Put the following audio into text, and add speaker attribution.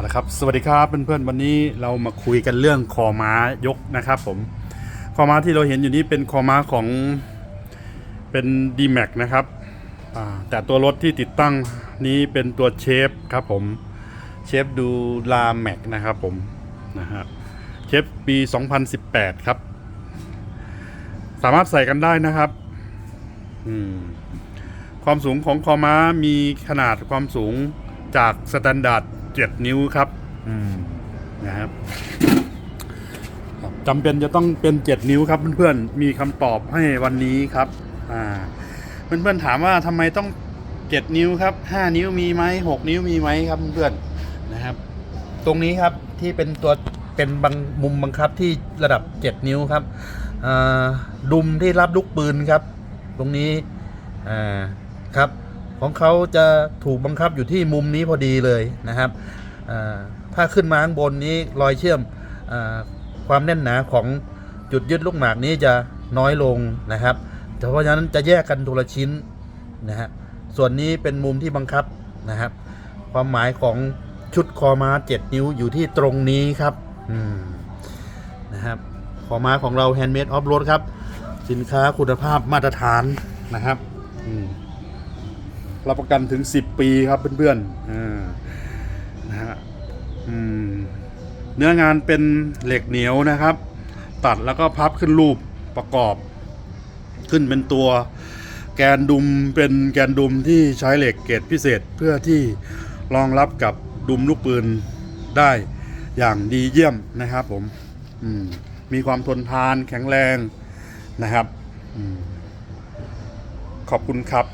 Speaker 1: เอาละครับสวัสดีครับเพื่อนๆวันนี้เรามาคุยกันเรื่องคอม้ายกนะครับผมคอม้าที่เราเห็นอยู่นี้เป็นคอม้าของเป็น d m a x นะครับแต่ตัวรถที่ติดตั้งนี้เป็นตัวเชฟครับผมเชฟดูลาแม็กนะครับผมนะฮะเชฟปี 2018 ครับ สามารถใส่กันได้นะครับความสูงของคอม้ามีขนาดความสูงจากสแตนดาร์ด 7 นิ้วครับนะครับจำเป็นจะต้องเป็น 7 นิ้วครับเพื่อนๆมีคำตอบให้วันนี้ครับอ่าเพื่อนๆถามว่าทำไมต้อง 7 นิ้วครับ 5 นิ้วมีไหม6 นิ้วมีไหมครับเพื่อนๆนะครับ ตรงนี้ครับที่เป็นตัวเป็นบางมุมบังคับที่ระดับ 7 นิ้วครับดุมที่รับลูกปืนครับ ตรงนี้ครับ ของเขาจะถูกบังคับอยู่ที่มุมนี้พอดีเลยนะครับถ้าขึ้นมาข้างบนนี้รอยเชื่อมอความแน่นหนาของจุดยึดลูกหมากนี้จะน้อยลงนะครับแต่เพราะฉะนั้นจะแยกกันทีละชิ้นนะฮะส่วนนี้เป็นมุมที่บังคับนะครับ ความหมายของชุดคอม้า7 นิ้วอยู่ที่ตรงนี้ครับนะครับคอม้าของเรา Handmade Off Road ครับ สินค้าคุณภาพมาตรฐานนะครับ อืม รับประกันถึง 10 ปีครับเพื่อนๆนะฮะเนื้องานเป็นเหล็กเหนียวนะครับ ตัดแล้วก็พับขึ้นรูปประกอบ ขึ้นเป็นตัวแกนดุมเป็นแกนดุมที่ใช้เหล็กเกรดพิเศษเพื่อที่รองรับกับดุมลูกปืนได้อย่างดีเยี่ยมนะครับผมมมีความทนทานแข็งแรงนะครับอขอบคุณครับ